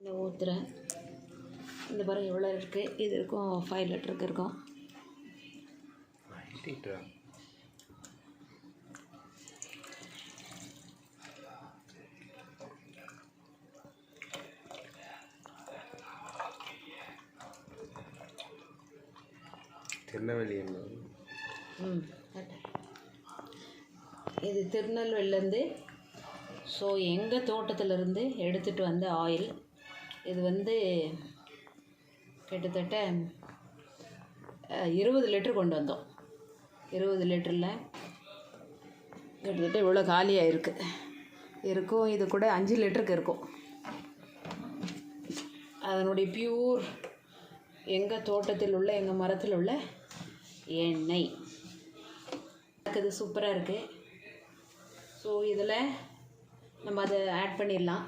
இந்த ஊற்றுறேன் இந்த பாருங்க எவ்வளோ இருக்குது இது இருக்கும் ஃபைவ் லிட்டருக்கு இருக்கும். திருநெல்வேலி ம் இது திருநெல்வேலிலேருந்து ஸோ எங்கள் தோட்டத்திலேருந்து எடுத்துகிட்டு வந்த ஆயில் இது வந்து கிட்டத்தட்ட இருபது லிட்டர் கொண்டு வந்தோம். இருபது லிட்டரில் கிட்டத்தட்ட இவ்வளோ காலியாக இருக்குது இருக்கும் இது கூட அஞ்சு லிட்டருக்கு இருக்கும். அதனுடைய பியூர் எங்கள் தோட்டத்தில் உள்ள எங்கள் மரத்தில் உள்ள எண்ணெய். இருக்குது சூப்பராக இருக்குது ஸோ இதில் நம்ம அதை ஆட் பண்ணிடலாம்.